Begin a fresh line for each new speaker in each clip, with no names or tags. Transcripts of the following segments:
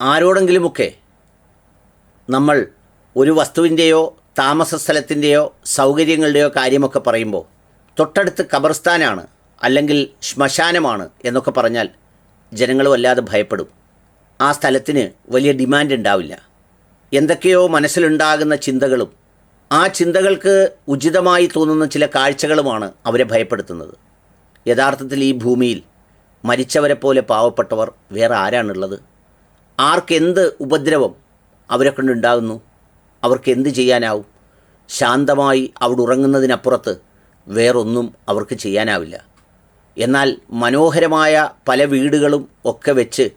ആരോടെങ്കിലുമൊക്കെ നമ്മൾ ഒരു വസ്തുവിന്റെയോ താമസ സ്ഥലത്തിന്റെയോ സൗകര്യങ്ങളുടെയോ കാര്യമൊക്കെ പറയുമ്പോൾ തൊട്ടടുത്ത് ഖബർസ്ഥാനാണ് അല്ലെങ്കിൽ ശ്മശാനമാണ് എന്നൊക്കെ പറഞ്ഞാൽ ജനങ്ങൾ വല്ലാതെ ഭയപ്പെടും. ആ സ്ഥലത്തിന് വലിയ ഡിമാൻഡ് ഉണ്ടാവില്ല. എന്തൊക്കെയോ മനസ്സിലുണ്ടാകുന്ന ചിന്തകളും ആ ചിന്തകൾക്ക് ഉചിതമായി തോന്നുന്ന ചില കാഴ്ചകളുമാണ് അവരെ ഭയപ്പെടുത്തുന്നത്. യഥാർത്ഥത്തിൽ ഈ ഭൂമിയിൽ മരിച്ചവരെ പോലെ പാവപ്പെട്ടവർ വേറെ ആരാണുള്ളത്? ആർക്കെന്ത് ഉപദ്രവം അവരെ കണ്ടുണ്ടാകുന്നു? അവർക്ക് എന്ത് ചെയ്യാനാവും? ശാന്തമായി അവിടെ ഉറങ്ങുന്നതിനപ്പുറത്ത് വേറൊന്നും അവർക്ക് ചെയ്യാനാവില്ല. എന്നാൽ മനോഹരമായ പല വീടുകളും ഒക്കെ വെച്ച്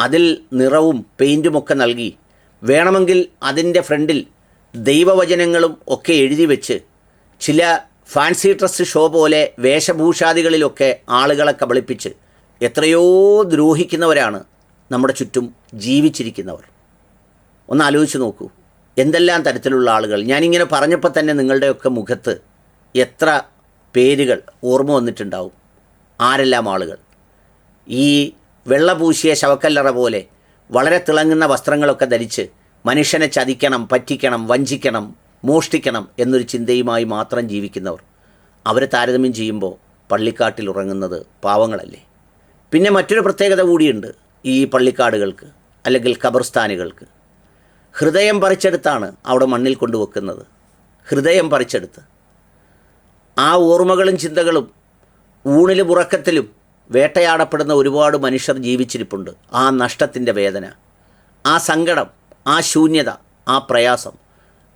അതിൽ നിറവും പെയിന്റുമൊക്കെ നൽകി വേണമെങ്കിൽ അതിന്റെ ഫ്രണ്ടിൽ ദൈവവചനങ്ങളും ഒക്കെ എഴുതി വെച്ച് ചില ഫാൻസി ഡ്രസ് ഷോ പോലെ വേഷഭൂഷാദികളിലൊക്കെ ആളുകളെ കബളിപ്പിച്ച് എത്രയോ ദ്രോഹിക്കുന്നവരാണ് നമ്മുടെ ചുറ്റും ജീവിച്ചിരിക്കുന്നവർ. ഒന്ന് ആലോചിച്ച് നോക്കൂ. എന്തെല്ലാം തരത്തിലുള്ള ആളുകൾ? ഞാനിങ്ങനെ പറഞ്ഞപ്പോൾ തന്നെ നിങ്ങളുടെയൊക്കെ മുഖത്ത് എത്ര പേരുകൾ ഓർമ്മ വന്നിട്ടുണ്ടാവും. ആരെല്ലാം ആളുകൾ? ഈ വെള്ളപൂശിയ ശവക്കല്ലറ പോലെ വളരെ തിളങ്ങുന്ന വസ്ത്രങ്ങളൊക്കെ ധരിച്ച് മനുഷ്യനെ ചതിക്കണം പറ്റിക്കണം വഞ്ചിക്കണം മോഷ്ടിക്കണം എന്നൊരു ചിന്തയുമായി മാത്രം ജീവിക്കുന്നവർ. അവരെ താരതമ്യം ചെയ്യുമ്പോൾ പള്ളിക്കാട്ടിൽ ഉറങ്ങുന്നത് പാവങ്ങളല്ലേ? പിന്നെ മറ്റൊരു പ്രത്യേകത കൂടിയുണ്ട്. ഈ പള്ളിക്കാടുകൾക്ക് അല്ലെങ്കിൽ ഖബർസ്ഥാനുകൾക്ക്. ഹൃദയം പറിച്ചെടുത്താണ് അവിടെ മണ്ണിൽ കൊണ്ടുവെക്കുന്നത്. ഹൃദയം പറിച്ചെടുത്ത്. ആ ഓർമ്മകളും ചിന്തകളും ഊണിലും ഉറക്കത്തിലും വേട്ടയാടപ്പെടുന്ന ഒരുപാട് മനുഷ്യർ ജീവിച്ചിരിപ്പുണ്ട്. ആ നഷ്ടത്തിന്റെ വേദന ആ സങ്കടം ആ ശൂന്യത ആ പ്രയാസം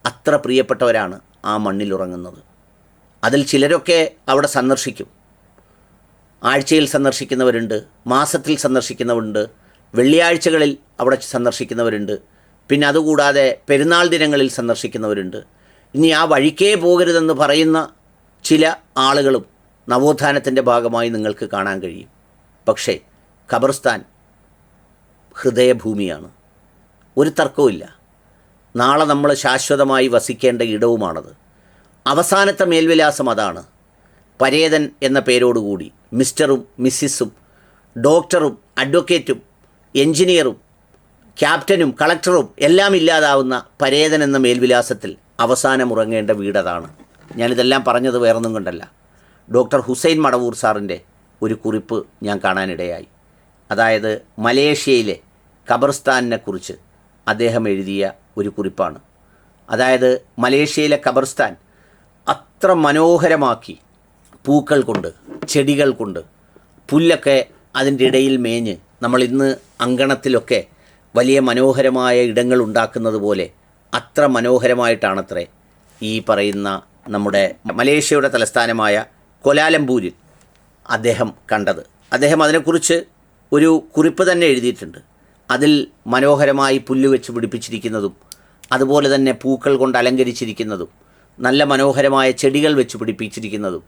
അത്ര പ്രിയപ്പെട്ടവരാണ് ആ മണ്ണിലുറങ്ങുന്നത് അതിൽ ചിലരൊക്കെ അവിടെ സന്ദർശിക്കും. ആഴ്ചയിൽ സന്ദർശിക്കുന്നവരുണ്ട് മാസത്തിൽ സന്ദർശിക്കുന്നവരുണ്ട് വെള്ളിയാഴ്ചകളിൽ അവിടെ സന്ദർശിക്കുന്നവരുണ്ട് പിന്നെ അതുകൂടാതെ പെരുന്നാൾ ദിനങ്ങളിൽ സന്ദർശിക്കുന്നവരുണ്ട്. ഇനി ആ വഴിക്കേ പോകരുതെന്ന് പറയുന്ന ചില ആളുകളും നവോത്ഥാനത്തിന്റെ ഭാഗമായി നിങ്ങൾക്ക് കാണാൻ കഴിയും. പക്ഷേ ഖബർസ്ഥാൻ ഹൃദയഭൂമിയാണ്. ഒരു തർക്കവുമില്ല നാളെ നമ്മൾ ശാശ്വതമായി വസിക്കേണ്ട ഇടവുമാണത്. അവസാനത്തെ മേൽവിലാസം അതാണ്. പരേതൻ എന്ന പേരോടുകൂടി മിസ്റ്ററും മിസ്സിസും ഡോക്ടറും അഡ്വക്കേറ്റും എഞ്ചിനീയറും ക്യാപ്റ്റനും കളക്ടറും എല്ലാം ഇല്ലാതാവുന്ന പരേതൻ എന്ന മേൽവിലാസത്തിൽ അവസാനം ഉറങ്ങേണ്ട വീടതാണ്. ഞാനിതെല്ലാം പറഞ്ഞത് വേറൊന്നും കൊണ്ടല്ല. ഡോക്ടർ ഹുസൈൻ മടവൂർ സാറിന്റെ ഒരു കുറിപ്പ് ഞാൻ കാണാനിടയായി. അതായത് മലേഷ്യയിലെ ഖബർസ്ഥാനിനെ കുറിച്ച് അദ്ദേഹം എഴുതിയ ഒരു കുറിപ്പാണ്. അതായത് മലേഷ്യയിലെ ഖബർസ്ഥാൻ അത്ര മനോഹരമാക്കി പൂക്കൾ കൊണ്ട് ചെടികൾ കൊണ്ട് പുല്ലൊക്കെ അതിന്റെ ഇടയിൽ മേഞ്ഞ് നമ്മൾ ഇന്ന് അങ്കണത്തിലൊക്കെ വലിയ മനോഹരമായ ഇടങ്ങൾ ഉണ്ടാക്കുന്നത് പോലെ അത്ര മനോഹരമായിട്ടാണത്രേ ഈ പറയുന്ന നമ്മുടെ മലേഷ്യയുടെ തലസ്ഥാനമായ കൊലാലംപൂരിൽ അദ്ദേഹം കണ്ടത്. അദ്ദേഹം അതിനെക്കുറിച്ച് ഒരു കുറിപ്പ് തന്നെ എഴുതിയിട്ടുണ്ട്. അതിൽ മനോഹരമായി പുല്ല് വെച്ച് പിടിപ്പിച്ചിരിക്കുന്നതും അതുപോലെ തന്നെ പൂക്കൾ കൊണ്ട് അലങ്കരിച്ചിരിക്കുന്നതും നല്ല മനോഹരമായ ചെടികൾ വെച്ച് പിടിപ്പിച്ചിരിക്കുന്നതും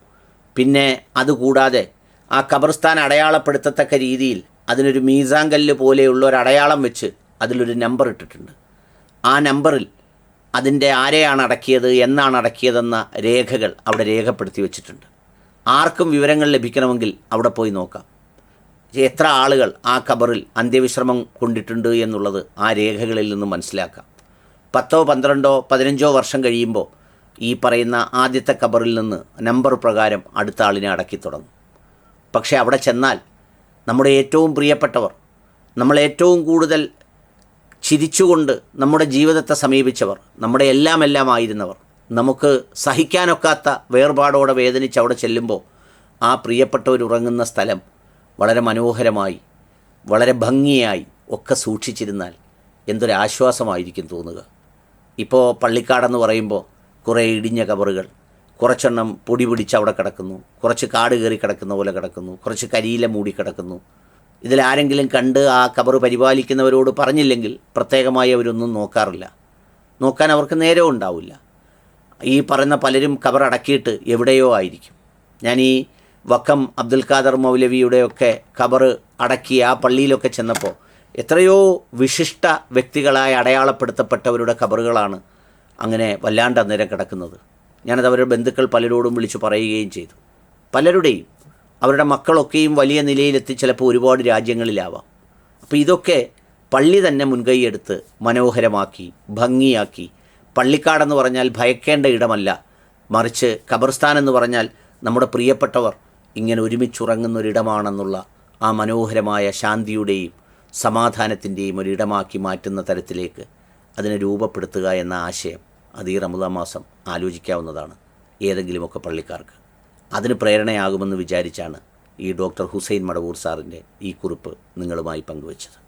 പിന്നെ അതുകൂടാതെ ആ ഖബർസ്ഥാൻ അടയാളപ്പെടുത്തത്തക്ക രീതിയിൽ അതിനൊരു മീസാങ്കല്ല് പോലെയുള്ള ഒരു അടയാളം വെച്ച് അതിലൊരു നമ്പർ ഇട്ടിട്ടുണ്ട്. ആ നമ്പറിൽ അതിന്റെ ആരെയാണ് അടക്കിയത് എന്നാണ് അടക്കിയതെന്ന രേഖകൾ അവിടെ രേഖപ്പെടുത്തി വെച്ചിട്ടുണ്ട്. ആർക്കും വിവരങ്ങൾ ലഭിക്കണമെങ്കിൽ അവിടെ പോയി നോക്കാം. എത്ര ആളുകൾ ആ ഖബറിൽ അന്ത്യവിശ്രമം കൊണ്ടിട്ടുണ്ട് എന്നുള്ളത് ആ രേഖകളിൽ നിന്ന് മനസ്സിലാക്കാം. പത്തോ പന്ത്രണ്ടോ പതിനഞ്ചോ വർഷം കഴിയുമ്പോൾ ഈ പറയുന്ന ആദ്യത്തെ കബറിൽ നിന്ന് നമ്പർ പ്രകാരം അടുത്ത ആളിനെ അടക്കി തുടങ്ങും. പക്ഷേ അവിടെ ചെന്നാൽ നമ്മുടെ ഏറ്റവും പ്രിയപ്പെട്ടവർ നമ്മൾ ഏറ്റവും കൂടുതൽ ചിരിച്ചുകൊണ്ട് നമ്മുടെ ജീവിതത്തെ സമീപിച്ചവർ നമ്മുടെ എല്ലാം എല്ലാം ആയിരുന്നവർ നമുക്ക് സഹിക്കാനൊക്കാത്ത വേർപാടോടെ വേദനിച്ച് അവിടെ ചെല്ലുമ്പോൾ ആ പ്രിയപ്പെട്ടവർ ഉറങ്ങുന്ന സ്ഥലം വളരെ മനോഹരമായി വളരെ ഭംഗിയായി ഒക്കെ സൂക്ഷിച്ചിരുന്നാൽ എന്തൊരാശ്വാസമായിരിക്കും തോന്നുക. ഇപ്പോൾ പള്ളിക്കാടെന്ന് പറയുമ്പോൾ കുറേ ഇടിഞ്ഞ കബറുകൾ കുറച്ചെണ്ണം പൊടി പിടിച്ച് അവിടെ കിടക്കുന്നു. കുറച്ച് കാട് കയറി കിടക്കുന്ന പോലെ കിടക്കുന്നു. കുറച്ച് കരിയില മൂടി കിടക്കുന്നു. ഇതിലാരെങ്കിലും കണ്ട് ആ കബർ പരിപാലിക്കുന്നവരോട് പറഞ്ഞില്ലെങ്കിൽ പ്രത്യേകമായി അവരൊന്നും നോക്കാറില്ല. നോക്കാൻ അവർക്ക് നേരവും ഉണ്ടാവില്ല. ഈ പറയുന്ന പലരും കബർ അടക്കിയിട്ട് എവിടെയോ ആയിരിക്കും. ഞാൻ ഈ വക്കം അബ്ദുൽ ഖാദർ മൗലവിയുടെയൊക്കെ കബർ അടക്കി ആ പള്ളിയിലൊക്കെ ചെന്നപ്പോൾ എത്രയോ വിശിഷ്ട വ്യക്തികളായി അടയാളപ്പെടുത്തപ്പെട്ടവരുടെ കബറുകളാണ് അങ്ങനെ വല്ലാണ്ട് അന്നേരം കിടക്കുന്നത്. ഞാനത് അവരുടെ ബന്ധുക്കൾ പലരോടും വിളിച്ചു പറയുകയും ചെയ്തു. പലരുടെയും അവരുടെ മക്കളൊക്കെയും വലിയ നിലയിലെത്തി ചിലപ്പോൾ ഒരുപാട് രാജ്യങ്ങളിലാവാം. അപ്പോൾ ഇതൊക്കെ പള്ളി തന്നെ മുൻകൈയെടുത്ത് മനോഹരമാക്കി ഭംഗിയാക്കി പള്ളിക്കാടെന്ന് പറഞ്ഞാൽ ഭയക്കേണ്ട ഇടമല്ല. മറിച്ച് എന്ന് പറഞ്ഞാൽ നമ്മുടെ പ്രിയപ്പെട്ടവർ ഇങ്ങനെ ഒരുമിച്ചുറങ്ങുന്നൊരിടമാണെന്നുള്ള ആ മനോഹരമായ ശാന്തിയുടെയും സമാധാനത്തിന്റെയും ഒരിടമാക്കി മാറ്റുന്ന തരത്തിലേക്ക് അതിനെ രൂപപ്പെടുത്തുക എന്ന ആശയം അത് ഈ റമദാ മാസം ആലോചിക്കാവുന്നതാണ് ഏതെങ്കിലുമൊക്കെ പള്ളിക്കാർക്ക്. അതിന് പ്രേരണയാകുമെന്ന് വിചാരിച്ചാണ് ഈ ഡോക്ടർ ഹുസൈൻ മടവൂർ സാറിന്റെ ഈ കുറിപ്പ് നിങ്ങളുമായി പങ്കുവച്ചത്.